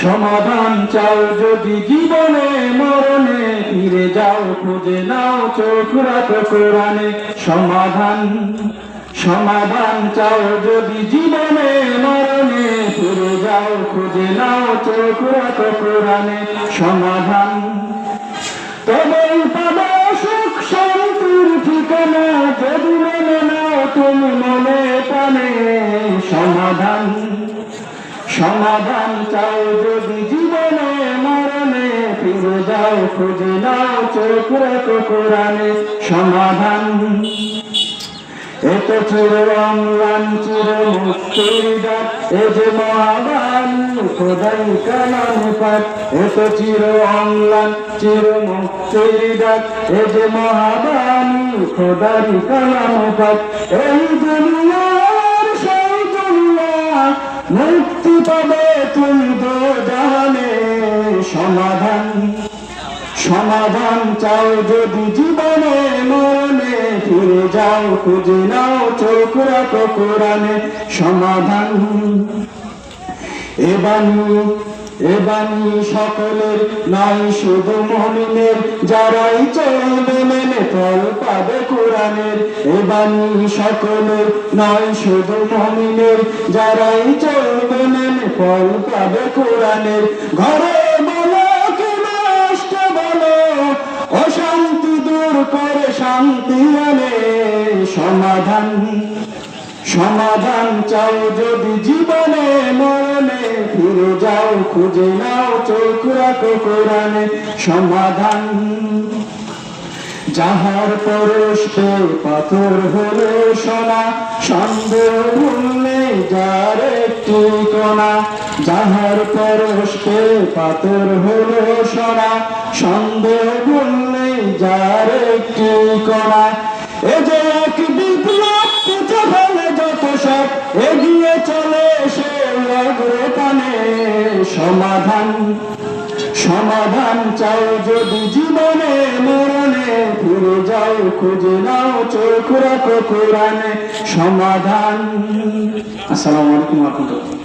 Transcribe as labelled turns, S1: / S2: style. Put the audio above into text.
S1: সমাধান চাও যদি জীবনে, মরণে ফিরে যাও, খুঁজে নাও চোখ রাখো কোরআনে। সমাধান সমাধান চাও যদি জীবনে, মরণে ফিরে যাও, খুঁজে নাও চোখ রাখো কোরআনে। সমাধান, তবেই সমাধান সমাধান চাও যদি জীবনে মরণে। ফিরে যাও, খুঁজে নাও চোখ রাখো কোরআনে সমাধান। এত চির চির মুক্তির এ যে মহাবান খোদাই কালাম পাক। এত চির অম্লান চির মুক্তির এ যে মহাবান খোদাই কালাম পাক। এই দুনিয়া মুক্তি পাবে তুমি দো জাহানে। সমাধান সমাধান চাও যদি জীবনে মরণে। ফিরে যাও, খুঁজে নাও, চোখ রাখো কোরআনে। সমাধান এবানি এবানি সকলের নাই, শুধু মমিনের। যারাই চলবে, মেনে ফল পাবে কোরআনের এবানি সকলের নয় শুধু মমিনের। যারাই চলবে মেনে ফল পাবে কোরআনের। ঘরে করে শান্তি আনে। সমাধান সমাধান চাও যদি জীবনে মরণে, ফিরে যাও, খুঁজে নাও, চোখ রাখো কোরআনে। সমাধান যাহার পরশে পাথর হলো সোনা সন্দেহ ভুললে যার একটি কোনা যাহার পরশে পাথর হলো সোনা সন্দেহ ভুললে যার একটি কোনা এ যে এক বিপ্লব ফেলে যত সব, এগিয়ে চলে সে অগ্রপানে সমাধান। সমাধান চাও যদি জীবনে ফিরে যাও খুঁজে নাও চোখ রাখো কোরআনে সমাধান। আসসালামু আলাইকুম রহমতুল্লাহ।